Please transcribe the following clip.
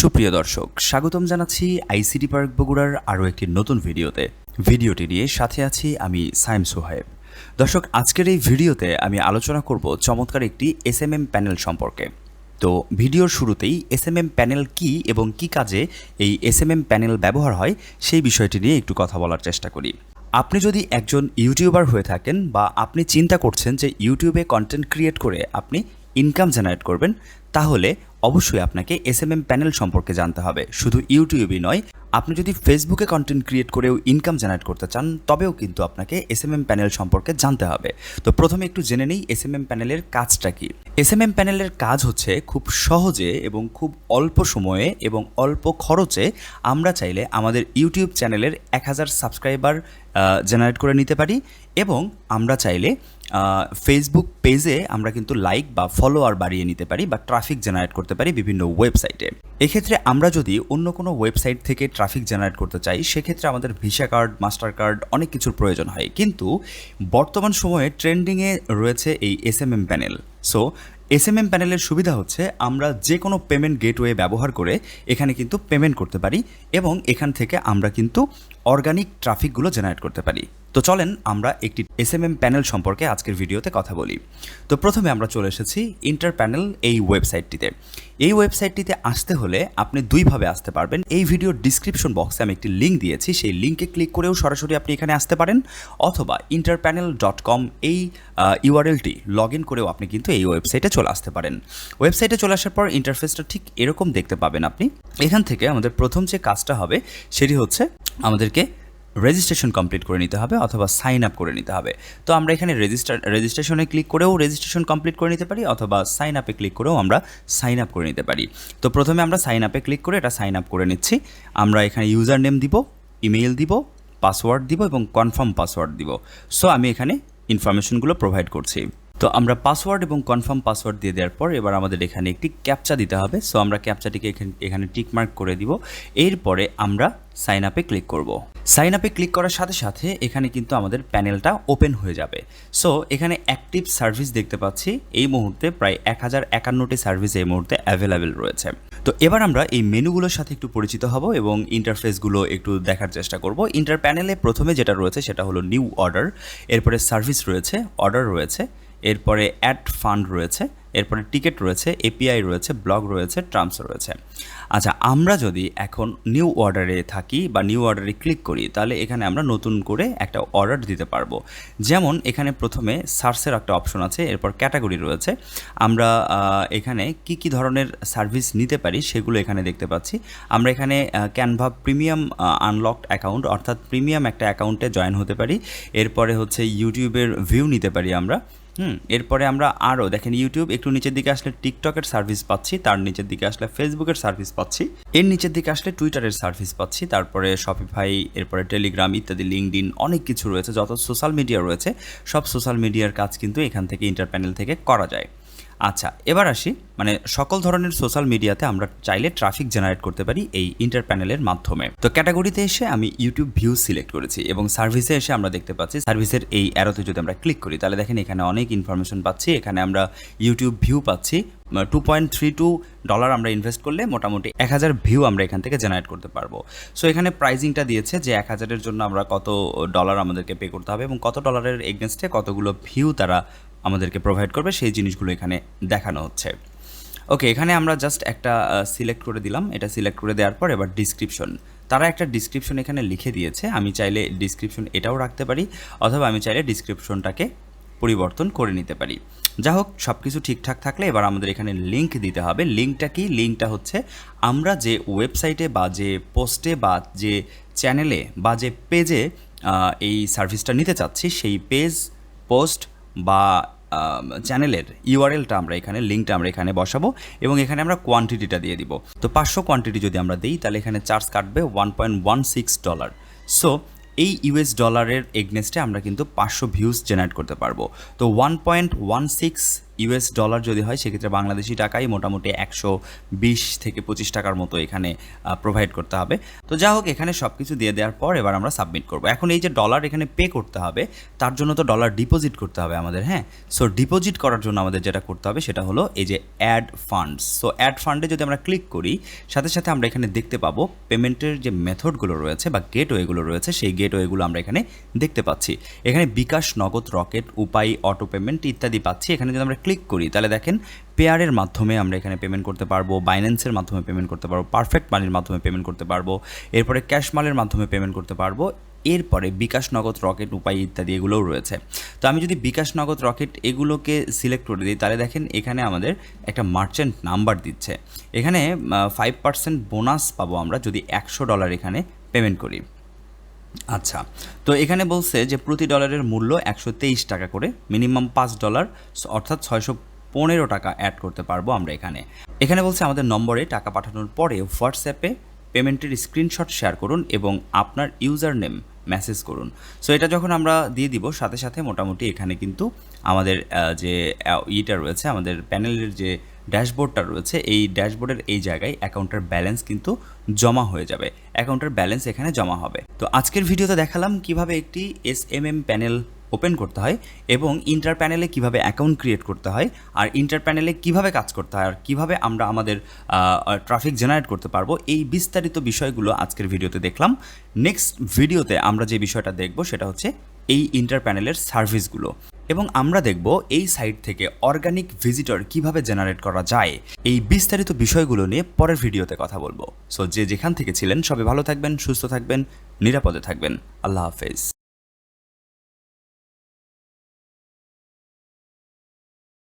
সুপ্রিয় দর্শক, স্বাগতম জানাচ্ছি আইসিটি পার্ক বগুড়ার আরও একটি নতুন ভিডিওতে। ভিডিওটি নিয়ে সাথে আছি আমি সাইম সোহেব দর্শক, আজকের এই ভিডিওতে আমি আলোচনা করব চমৎকার একটি এসএমএম প্যানেল সম্পর্কে। তো ভিডিওর শুরুতেই এসএমএম প্যানেল কি এবং কি কাজে এই এসএমএম প্যানেল ব্যবহার হয় সেই বিষয়টি নিয়ে একটু কথা বলার চেষ্টা করি। আপনি যদি একজন ইউটিউবার হয়ে থাকেন বা আপনি চিন্তা করছেন যে ইউটিউবে কন্টেন্ট ক্রিয়েট করে আপনি ইনকাম জেনারেট করবেন, তাহলে অবশ্যই আপনাকে এস এম এম প্যানেল সম্পর্কে জানতে হবে। শুধু ইউটিউবই নয় আপনি যদি ফেসবুকে কন্টেন্ট ক্রিয়েট করেও ইনকাম জেনারেট করতে চান, তবেও কিন্তু আপনাকে এসএমএম প্যানেল সম্পর্কে জানতে হবে। তো প্রথমে একটু জেনে নেই এসএমএম প্যানেলের কাজটা কি। এসএমএম প্যানেলের কাজ হচ্ছে খুব সহজে এবং খুব অল্প সময়ে এবং অল্প খরচে আমরা চাইলে আমাদের ইউটিউব চ্যানেলের এক হাজার সাবস্ক্রাইবার জেনারেট করে নিতে পারি এবং আমরা চাইলে ফেসবুক পেজে আমরা কিন্তু লাইক বা ফলোয়ার বাড়িয়ে নিতে পারি বা ট্রাফিক জেনারেট করতে পারি বিভিন্ন ওয়েবসাইটে এক্ষেত্রে আমরা যদি অন্য কোনো ওয়েবসাইট থেকে ট্রাফিক জেনারেট করতে চাই, সেক্ষেত্রে আমাদের ভিসা কার্ড মাস্টার কার্ড অনেক কিছুর প্রয়োজন হয়। কিন্তু বর্তমান সময়ে ট্রেন্ডিংয়ে রয়েছে এই S M M panel so S M M প্যানেলের সুবিধা হচ্ছে আমরা যে কোনো পেমেন্ট গেটওয়ে ব্যবহার করে এখানে কিন্তু পেমেন্ট করতে পারি এবং এখান থেকে আমরা কিন্তু অর্গানিক ট্রাফিকগুলো জেনারেট করতে পারি। তো চলেন আমরা একটি এস এম এম প্যানেল সম্পর্কে আজকের ভিডিওতে কথা বলি। তো প্রথমে আমরা চলে এসেছি ইন্টার প্যানেল এই ওয়েবসাইটটিতে এই ওয়েবসাইটটিতে আসতে হলে আপনি দুইভাবে আসতে পারবেন। এই ভিডিওর ডিসক্রিপশন বক্সে আমি একটি লিঙ্ক দিয়েছি, সেই লিঙ্কে ক্লিক করেও সরাসরি আপনি এখানে আসতে পারেন। অথবা ইন্টারপ্যানেল ডট কম এই ইউআরএলটি লগ ইন করেও আপনি কিন্তু এই ওয়েবসাইটে চলে আসতে পারেন। ওয়েবসাইটে চলে আসার পর ইন্টারফেসটা ঠিক এরকম দেখতে পাবেন আপনি। এখান থেকে আমাদের প্রথম যে কাজটা হবে, সেটি হচ্ছে আমাদেরকে রেজিস্ট্রেশন কমপ্লিট করে নিতে হবে অথবা সাইন আপ করে নিতে হবে। তো আমরা এখানে রেজিস্টার রেজিস্ট্রেশনে ক্লিক করেও রেজিস্ট্রেশন কমপ্লিট করে নিতে পারি অথবা সাইন আপে ক্লিক করেও আমরা সাইন আপ করে নিতে পারি। তো প্রথমে আমরা সাইন আপে ক্লিক করে এটা সাইন আপ করে নিচ্ছি। আমরা এখানে ইউজার নেম দিব ইমেইল দিব পাসওয়ার্ড দিব এবং কনফার্ম পাসওয়ার্ড দিব। সো আমি এখানে ইনফরমেশনগুলো প্রোভাইড করছি। তো আমরা পাসওয়ার্ড এবং কনফার্ম পাসওয়ার্ড দিয়ে দেওয়ার পর এবার আমাদের এখানে একটি ক্যাপচা দিতে হবে। সো আমরা ক্যাপচাটিকে এখানে টিকমার্ক করে দিব। এরপরে আমরা সাইন আপে ক্লিক করব। সাইন আপে ক্লিক করার সাথে সাথে এখানে কিন্তু আমাদের প্যানেলটা ওপেন হয়ে যাবে। সো এখানে অ্যাক্টিভ সার্ভিস দেখতে পাচ্ছি। এই মুহূর্তে প্রায় এক হাজার একান্নটি সার্ভিস এই মুহূর্তে অ্যাভেলেবেল রয়েছে। তো এবার আমরা এই মেনুগুলোর সাথে একটু পরিচিত হব এবং ইন্টারফেসগুলো একটু দেখার চেষ্টা করব। ইন্টার প্যানেলে প্রথমে যেটা রয়েছে সেটা হলো নিউ অর্ডার এরপরে সার্ভিস রয়েছে অর্ডার রয়েছে। এরপরে অ্যাড ফান্ড রয়েছে, এরপরে টিকিট রয়েছে এপিআই রয়েছে ব্লগ রয়েছে ট্রামস রয়েছে। আচ্ছা আমরা যদি এখন নিউ অর্ডারে থাকি বা নিউ অর্ডারে ক্লিক করি, তাহলে এখানে আমরা নতুন করে একটা অর্ডার দিতে পারব। যেমন এখানে প্রথমে সার্চের একটা অপশন আছে, এরপর ক্যাটাগরি রয়েছে। আমরা এখানে কি কি ধরনের সার্ভিস নিতে পারি সেগুলো এখানে দেখতে পাচ্ছি। আমরা এখানে ক্যানভা প্রিমিয়াম আনলকড অ্যাকাউন্ট অর্থাৎ প্রিমিয়াম একটা অ্যাকাউন্টে জয়েন হতে পারি। এরপরে হচ্ছে ইউটিউবের ভিউ নিতে পারি আমরা। হুম, এরপরে আমরা আরও দেখেন ইউটিউব একটু নিচের দিকে আসলে টিকটকের সার্ভিস পাচ্ছি, তার নিচের দিকে আসলে ফেসবুকের সার্ভিস পাচ্ছি, এর নিচের দিকে আসলে টুইটারের সার্ভিস পাচ্ছি, তারপরে শপিফাই এরপরে টেলিগ্রাম ইত্যাদি লিঙ্কডিন অনেক কিছু রয়েছে, যত সোশ্যাল মিডিয়া রয়েছে, সব সোশ্যাল মিডিয়ার কাজ কিন্তু এখান থেকে ইন্টার প্যানেল থেকে করা যায়। আচ্ছা এবার আসি। মানে সকল ধরনের সোশ্যাল মিডিয়াতে আমরা চাইলে ট্রাফিক জেনারেট করতে পারি এই ইন্টার প্যানেলের মাধ্যমে। তো ক্যাটাগরিতে এসে আমি ইউটিউব ভিউ সিলেক্ট করেছি এবং সার্ভিসে এসে আমরা দেখতে পাচ্ছি সার্ভিসের এই অ্যারোতে যদি আমরা ক্লিক করি, তাহলে দেখেন এখানে অনেক ইনফরমেশন পাচ্ছি। এখানে আমরা ইউটিউব ভিউ পাচ্ছি। Two point three two dollar আমরা ইনভেস্ট করলে মোটামুটি এক হাজার ভিউ আমরা এখান থেকে জেনারেট করতে পারব। সো এখানে প্রাইজিংটা দিয়েছে যে এক হাজারের জন্য আমরা কত ডলার আমাদেরকে পে করতে হবে এবং কত ডলারের এগেনস্টে কতগুলো ভিউ তারা আমাদেরকে প্রোভাইড করবে, সেই জিনিসগুলো এখানে দেখানো হচ্ছে। ওকে এখানে আমরা জাস্ট একটা সিলেক্ট করে দিলাম। এটা সিলেক্ট করে দেওয়ার পর এবার ডিসক্রিপশন তারা একটা ডিসক্রিপশন এখানে লিখে দিয়েছে, আমি চাইলে ডিসক্রিপশন এটাও রাখতে পারি, অথবা আমি চাইলে ডিসক্রিপশনটাকে পরিবর্তন করে নিতে পারি। যা হোক সব কিছু ঠিকঠাক থাকলে এবার আমাদের এখানে লিঙ্ক দিতে হবে। লিঙ্কটা কি? লিঙ্কটা হচ্ছে আমরা যে ওয়েবসাইটে বা যে পোস্টে বা যে চ্যানেলে বা যে পেজে এই সার্ভিসটা নিতে চাচ্ছি, সেই পেজ পোস্ট বা চ্যানেলের ইউআরএলটা আমরা এখানে, লিঙ্কটা আমরা এখানে বসাবো এবং এখানে আমরা কোয়ান্টিটিটা দিয়ে দিব। তো পাঁচশো কোয়ান্টিটি যদি আমরা দিই, তাহলে এখানে চার্জ কাটবে one point one six dollar so এই ইউএস ডলারের এগনেস্টে আমরা কিন্তু পাঁচশো ভিউজ জেনারেট করতে পারব। তো one point one six US dollar যদি হয়, সেক্ষেত্রে বাংলাদেশি টাকাই মোটামুটি একশো বিশ থেকে পঁচিশ টাকার মতো এখানে প্রোভাইড করতে হবে। তো যা হোক, এখানে সব কিছু দিয়ে দেওয়ার পর এবার আমরা সাবমিট করব। এখন এই যে ডলার এখানে পে করতে হবে, তার জন্য তো ডলার ডিপোজিট করতে হবে আমাদের হ্যাঁ? সো ডিপোজিট করার জন্য আমাদের যেটা করতে হবে, সেটা হলো এই যে অ্যাড ফান্ডস সো অ্যাড ফান্ডে যদি আমরা ক্লিক করি, সাথে সাথে আমরা এখানে দেখতে পাবো পেমেন্টের যে মেথডগুলো রয়েছে বা গেট গেটওয়েগুলো রয়েছে, সেই গেটওয়েগুলো আমরা এখানে দেখতে পাচ্ছি। এখানে বিকাশ, নগদ রকেট উপায় অটো পেমেন্ট ইত্যাদি পাচ্ছি। এখানে যদি আমরা ক্লিক করি, তাহলে দেখেন পেয়ারের মাধ্যমে আমরা এখানে পেমেন্ট করতে পারব বাইন্যান্সের মাধ্যমে পেমেন্ট করতে পারব পারফেক্ট মানির মাধ্যমে পেমেন্ট করতে পারব, এরপরে ক্যাশ মালের মাধ্যমে পেমেন্ট করতে পারব, এরপরে বিকাশ নগদ রকেট উপায় ইত্যাদি এগুলোও রয়েছে। তো আমি যদি বিকাশ নগদ রকেট এগুলোকে সিলেক্ট করে দিই, তাহলে দেখেন এখানে আমাদের একটা মার্চেন্ট নাম্বার দিচ্ছে। এখানে ফাইভ পার্সেন্ট বোনাস পাবো আমরা যদি একশো ডলার এখানে পেমেন্ট করি। আচ্ছা তো এখানে বলছে যে প্রতি ডলারের মূল্য একশো তেইশ টাকা করে, মিনিমাম পাঁচ ডলার, অর্থাৎ ছয়শো পনেরো টাকা অ্যাড করতে পারব আমরা এখানে। এখানে বলছে আমাদের নম্বরে টাকা পাঠানোর পরে হোয়াটসঅ্যাপে পেমেন্টের স্ক্রিনশট শেয়ার করুন এবং আপনার ইউজার নেম মেসেজ করুন। সো এটা যখন আমরা দিয়ে দিব, সাথে সাথে মোটামুটি এখানে কিন্তু আমাদের যে ইটা রয়েছে, আমাদের প্যানেলের যে ড্যাশবোর্ডটা রয়েছে, এই ড্যাশবোর্ডের এই জায়গায় অ্যাকাউন্টের ব্যালেন্স কিন্তু জমা হয়ে যাবে। অ্যাকাউন্টের ব্যালেন্স এখানে জমা হবে। তো আজকের ভিডিওতে দেখালাম কীভাবে একটি S M M panel open করতে হয় এবং ইন্টার প্যানেলে কীভাবে অ্যাকাউন্ট ক্রিয়েট করতে হয়, আর ইন্টার প্যানেলে কীভাবে কাজ করতে হয়, আর কীভাবে আমরা আমাদের ট্রাফিক জেনারেট করতে পারব, এই বিস্তারিত বিষয়গুলো আজকের ভিডিওতে দেখলাম। নেক্সট ভিডিওতে আমরা যে বিষয়টা দেখব সেটা হচ্ছে এই ইন্টার প্যানেলের সার্ভিসগুলো। এবং আমরা দেখব এই সাইট থেকে অর্গানিক ভিজিটর কীভাবে জেনারেট করা যায়। এই বিস্তারিত বিষয়গুলো নিয়ে পরের ভিডিওতে কথা বলব। সো যে যেখান থেকে ছিলেন, সবাই ভালো থাকবেন, সুস্থ থাকবেন, নিরাপদে থাকবেন। আল্লাহ হাফেজ।